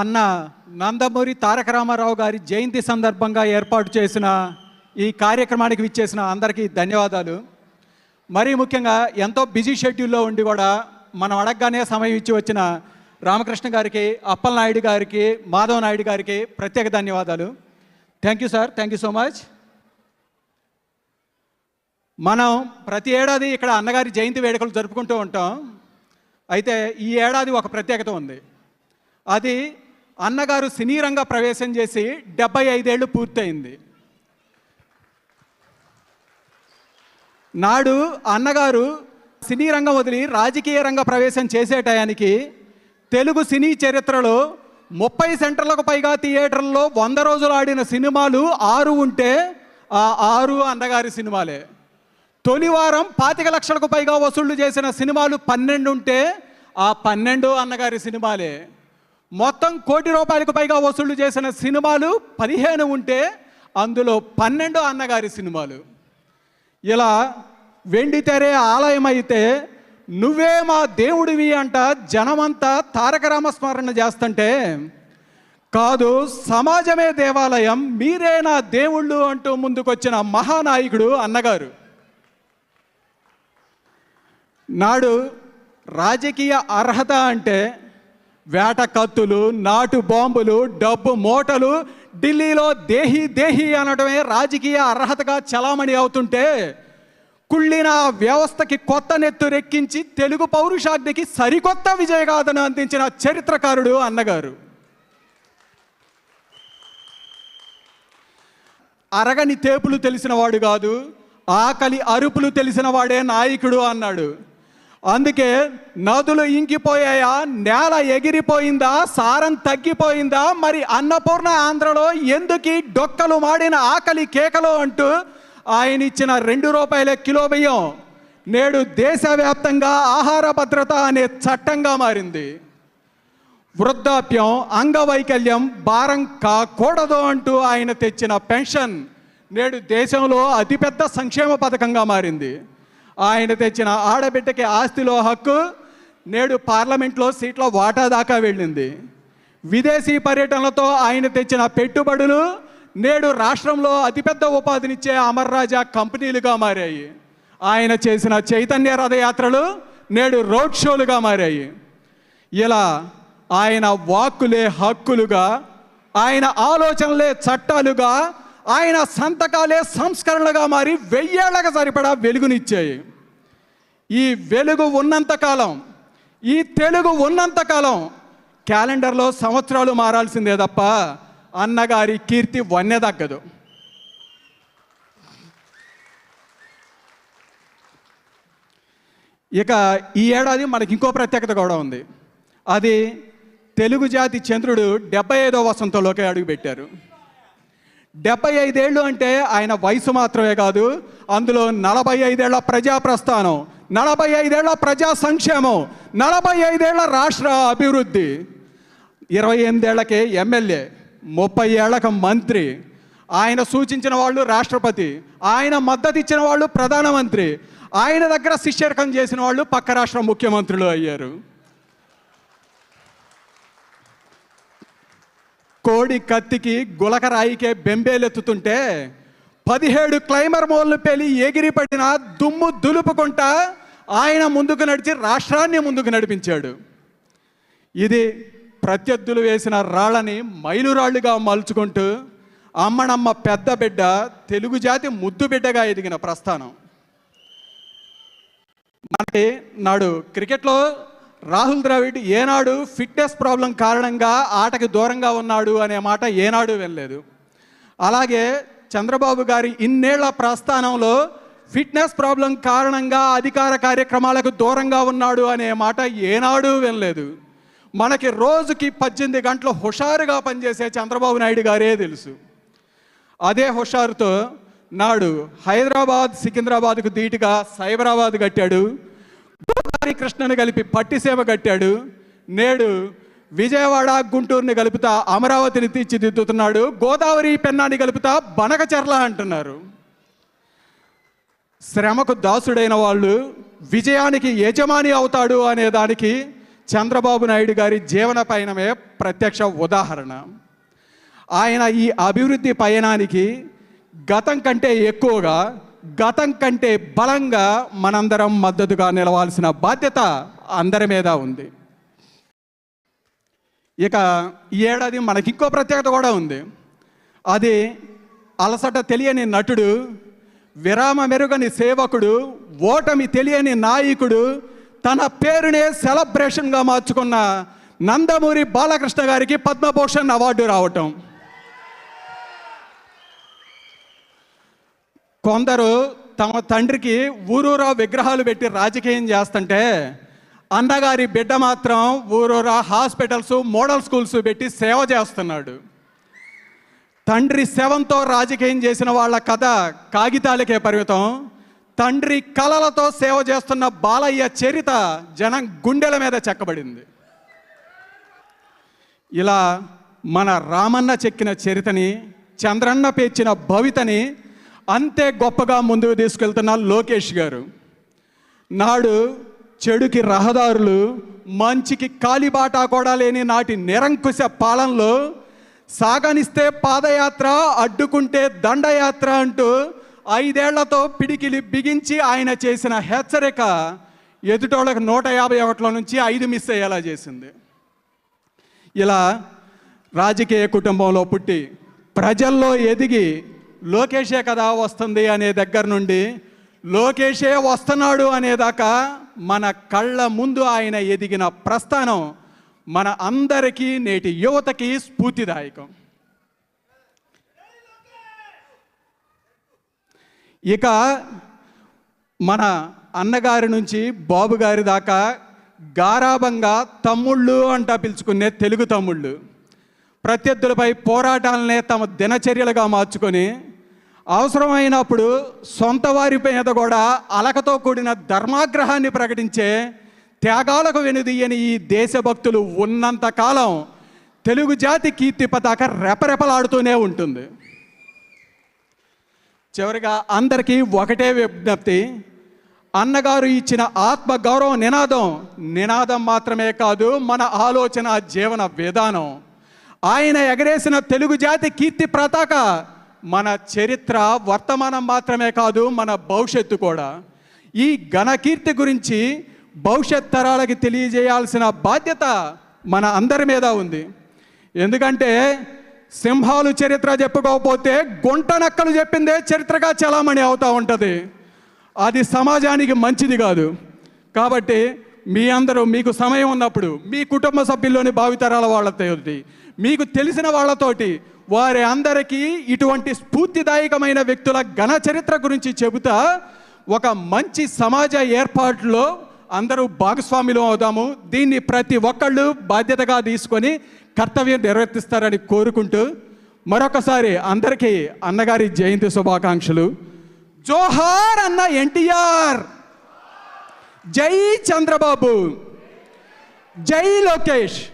అన్న నందమూరి తారక రామారావు గారి జయంతి సందర్భంగా ఏర్పాటు చేసిన ఈ కార్యక్రమానికి విచ్చేసిన అందరికీ ధన్యవాదాలు. మరీ ముఖ్యంగా ఎంతో బిజీ షెడ్యూల్లో ఉండి కూడా మనం అడగగానే సమయం ఇచ్చి వచ్చిన రామకృష్ణ గారికి అప్పలనాయుడు గారికి మాధవ నాయుడు గారికి ప్రత్యేక ధన్యవాదాలు. Thank you sir thank you so much మనం ప్రతి ఏడాది ఇక్కడ అన్నగారి జయంతి వేడుకలు జరుపుకుంటూ ఉంటాం. అయితే ఈ ఏడాది ఒక ప్రత్యేకత ఉంది. అది అన్నగారు సినీ రంగ ప్రవేశం చేసి డెబ్బై ఐదేళ్ళు పూర్తయింది. నాడు అన్నగారు సినీ రంగం వదిలి రాజకీయ రంగ ప్రవేశం చేసే టయానికి తెలుగు సినీ చరిత్రలో ముప్పై సెంటర్లకు పైగా థియేటర్లలో వంద రోజులు ఆడిన సినిమాలు ఆరు ఉంటే ఆ ఆరు అన్నగారి సినిమాలే. తొలి వారం పాతిక లక్షలకు పైగా వసూళ్ళు చేసిన సినిమాలు పన్నెండు ఉంటే ఆ పన్నెండు అన్నగారి సినిమాలే. మొత్తం కోటి రూపాయలకు పైగా వసూళ్ళు చేసిన సినిమాలు పదిహేను ఉంటే అందులో పన్నెండు అన్నగారి సినిమాలు. ఇలా వెండితెరే ఆలయం అయితే నువ్వే మా దేవుడివి అంట జనమంతా తారక రామస్మరణ చేస్తుంటే కాదు సమాజమే దేవాలయం మీరే నా దేవుళ్ళు అంటూ ముందుకొచ్చిన మహానాయకుడు అన్నగారు. నాడు రాజకీయ అర్హత అంటే వేట కత్తులు నాటు బాంబులు డబ్బు మూటలు ఢిల్లీలో దేహి దేహి అనడమే రాజకీయ అర్హతగా చలామణి అవుతుంటే కుళ్ళిన వ్యవస్థకి కొత్త నెత్తురెక్కించి తెలుగు పౌరుషాగ్నికి సరికొత్త విజయగాథను అందించిన చరిత్రకారుడు అన్నగారు. అరగని తేపులు తెలిసిన వాడు కాదు ఆకలి అరుపులు తెలిసిన వాడే నాయకుడు అన్నాడు. అందుకే నదులు ఇంకిపోయాయా? నేల ఎగిరిపోయిందా? సారం తగ్గిపోయిందా? మరి అన్నపూర్ణ ఆంధ్రలో ఎందుకు డొక్కలు మాడిన ఆకలి కేకలు అంటూ ఆయన ఇచ్చిన రెండు రూపాయల కిలో బియ్యం నేడు దేశవ్యాప్తంగా ఆహార భద్రత అనే చట్టంగా మారింది. వృద్ధాప్యం అంగవైకల్యం భారం కాకూడదు అంటూ ఆయన తెచ్చిన పెన్షన్ నేడు దేశంలో అతిపెద్ద సంక్షేమ పథకంగా మారింది. ఆయన తెచ్చిన ఆడబిడ్డకి ఆస్తిలో హక్కు నేడు పార్లమెంట్లో సీట్ల వాటా దాకా వెళ్ళింది. విదేశీ పర్యటనలతో ఆయన తెచ్చిన పెట్టుబడులు నేడు రాష్ట్రంలో అతిపెద్ద ఉపాధినిచ్చే అమర్రాజా కంపెనీలుగా మారాయి. ఆయన చేసిన చైతన్య రథయాత్రలు నేడు రోడ్ షోలుగా మారాయి. ఇలా ఆయన వాక్కులే హక్కులుగా ఆయన ఆలోచనలే చట్టాలుగా ఆయన సంతకాలే సంస్కరణలుగా మారి వెయ్యేళ్ళకు సరిపడా వెలుగునిచ్చాయి. ఈ వెలుగు ఉన్నంతకాలం ఈ తెలుగు ఉన్నంతకాలం క్యాలెండర్లో సంవత్సరాలు మారాల్సిందే తప్ప అన్నగారి కీర్తి వన్నెదగ్గదు ఇక ఈ ఏడాది మనకి ఇంకో ప్రత్యేకత కూడా ఉంది. అది తెలుగు జాతి చంద్రుడు డెబ్బై ఐదో వసంతంలోకి అడుగుపెట్టారు. డెబ్బై ఐదేళ్ళు అంటే ఆయన వయసు మాత్రమే కాదు అందులో నలభై ఐదేళ్ళ ప్రజా ప్రస్థానం నలభై ఐదేళ్ళ ప్రజా సంక్షేమం నలభై ఐదేళ్ళ రాష్ట్ర అభివృద్ధి ఇరవై ఎనిమిదేళ్ళకే ఎమ్మెల్యే ముప్పై ఏళ్ళకు మంత్రి. ఆయన సూచించిన వాళ్ళు రాష్ట్రపతి ఆయన మద్దతు ఇచ్చిన వాళ్ళు ప్రధానమంత్రి ఆయన దగ్గర శిష్యరకం చేసిన వాళ్ళు పక్క రాష్ట్ర ముఖ్యమంత్రులు అయ్యారు. కోడి కత్తికి గులకరాయికే బెంబేలెత్తుతుంటే పదిహేడు క్లైమర్ మోల్ను పెళ్ళి ఎగిరిపడిన దుమ్ము దులుపుకుంటా ఆయన ముందుకు నడిచి రాష్ట్రాన్ని ముందుకు నడిపించాడు. ఇది ప్రత్యర్థులు వేసిన రాళ్ళని మైలురాళ్ళుగా మలుచుకుంటూ అమ్మనమ్మ పెద్ద బిడ్డ తెలుగు జాతి ముద్దు బిడ్డగా ఎదిగిన ప్రస్థానం. మనకి నాడు క్రికెట్లో రాహుల్ ద్రావిడ్ ఏనాడు ఫిట్నెస్ ప్రాబ్లం కారణంగా ఆటకి దూరంగా ఉన్నాడు అనే మాట ఏనాడు వెళ్ళలేదు అలాగే చంద్రబాబు గారి ఇన్నేళ్ళ ప్రస్థానంలో ఫిట్నెస్ ప్రాబ్లం కారణంగా అధికార కార్యక్రమాలకు దూరంగా ఉన్నాడు అనే మాట ఏనాడు వినలేదు. మనకి రోజుకి పద్దెనిమిది గంటలు హుషారుగా పనిచేసే చంద్రబాబు నాయుడు గారే తెలుసు. అదే హుషారుతో నాడు హైదరాబాద్ సికింద్రాబాద్కు ధీటుగా సైబరాబాద్ కట్టాడు. గోదావరి కృష్ణను కలిపి పట్టిసేవ కట్టాడు. నేడు విజయవాడ గుంటూరుని కలుపుతా అమరావతిని తీర్చిదిద్దుతున్నాడు. గోదావరి పెన్నాని కలుపుతా బనకచెర్ల అంటున్నారు. శ్రమకు దాసుడైన వాళ్ళు విజయానికి యజమాని అవుతాడు అనే దానికి చంద్రబాబు నాయుడు గారి జీవన పయనమే ప్రత్యక్ష ఉదాహరణ. ఆయన ఈ అభివృద్ధి పయనానికి గతం కంటే ఎక్కువగా గతం కంటే బలంగా మనందరం మద్దతుగా నిలవాల్సిన బాధ్యత అందరి మీద ఉంది. ఇక ఈ ఏడాది మనకి ఇంకో ప్రత్యేకత కూడా ఉంది. అది అలసట తెలియని నటుడు విరామ మెరుగని సేవకుడు ఓటమి తెలియని నాయకుడు తన పేరునే సెలబ్రేషన్గా మార్చుకున్న నందమూరి బాలకృష్ణ గారికి పద్మభూషణ్ అవార్డు రావటం. కొందరు తమ తండ్రికి ఊరూరా విగ్రహాలు పెట్టి రాజకీయం చేస్తుంటే అన్నగారి బిడ్డ మాత్రం ఊరూరా హాస్పిటల్స్ మోడల్ స్కూల్స్ పెట్టి సేవ చేస్తున్నాడు. తండ్రి శవంతో రాజకీయం చేసిన వాళ్ళ కథ కాగితాలకే పరిమితం. తండ్రి కలలతో సేవ చేస్తున్న బాలయ్య చరిత జనం గుండెల మీద చెక్కబడింది. ఇలా మన రామన్న చెక్కిన చరితని చంద్రన్న పేర్చిన భవితని అంతే గొప్పగా ముందుకు తీసుకెళ్తున్న లోకేష్ గారు. నాడు చెడుకి రహదారులు మంచికి కాలిబాట కూడా లేని నాటి నిరంకుశ పాలనలో సాగనిస్తే పాదయాత్ర అడ్డుకుంటే దండయాత్ర అంటూ ఐదేళ్ళతో పిడికిలి బిగించి ఆయన చేసిన హెచ్చరిక ఎదుటోళ్ళకి నూట యాభై ఒకటిలో నుంచి ఐదు మిస్ అయ్యేలా చేసింది. ఇలా రాజకీయ కుటుంబంలో పుట్టి ప్రజల్లో ఎదిగి లోకేషే కదా వస్తుంది అనే దగ్గర నుండి లోకేషే వస్తున్నాడు అనేదాకా మన కళ్ళ ముందు ఆయన ఎదిగిన ప్రస్థానం మన అందరికీ నేటి యువతకి స్ఫూర్తిదాయకం. ఇక మన అన్నగారి నుంచి బాబు గారి దాకా గారాభంగా తమ్ముళ్ళు అంటా పిలుచుకునే తెలుగు తమ్ముళ్ళు. ప్రత్యర్థులపై పోరాటాలనే తమ దినచర్యలుగా మార్చుకొని అవసరమైనప్పుడు సొంత వారి మీద కూడా అలకతో కూడిన ధర్మాగ్రహాన్ని ప్రకటించే త్యాగాలకు వెనుదీయని ఈ దేశభక్తులు ఉన్నంత కాలం తెలుగు జాతి కీర్తి పతాక రెపరెపలాడుతూనే ఉంటుంది. చివరిగా అందరికీ ఒకటే విజ్ఞప్తి అన్నగారు ఇచ్చిన ఆత్మ గౌరవ నినాదం నినాదం మాత్రమే కాదు మన ఆలోచన జీవన విధానం. ఆయన ఎగరేసిన తెలుగు జాతి కీర్తి పతాక మన చరిత్ర వర్తమానం మాత్రమే కాదు మన భవిష్యత్తు కూడా. ఈ ఘనకీర్తి గురించి భవిష్యత్ తరాలకి తెలియజేయాల్సిన బాధ్యత మన అందరి మీద ఉంది. ఎందుకంటే సింహాలు చరిత్ర చెప్పుకోకపోతే గుంట నక్కలు చెప్పిందే చరిత్రగా చలామణి అవుతూ ఉంటుంది. అది సమాజానికి మంచిది కాదు. కాబట్టి మీ అందరూ మీకు సమయం ఉన్నప్పుడు మీ కుటుంబ సభ్యుల్లోని భావితరాల వాళ్ళతోటి మీకు తెలిసిన వాళ్ళతోటి వారి అందరికీ ఇటువంటి స్ఫూర్తిదాయకమైన వ్యక్తుల ఘన చరిత్ర గురించి చెబుతా ఒక మంచి సమాజ ఏర్పాటులో అందరూ భాగస్వాములు అవుదాము. దీన్ని ప్రతి ఒక్కళ్ళు బాధ్యతగా తీసుకొని కర్తవ్యం నిర్వర్తిస్తారని కోరుకుంటూ మరొకసారి అందరికీ అన్నగారి జయంతి శుభాకాంక్షలు. జోహార్ అన్న ఎన్టీఆర్! జై చంద్రబాబు. జై లోకేష్.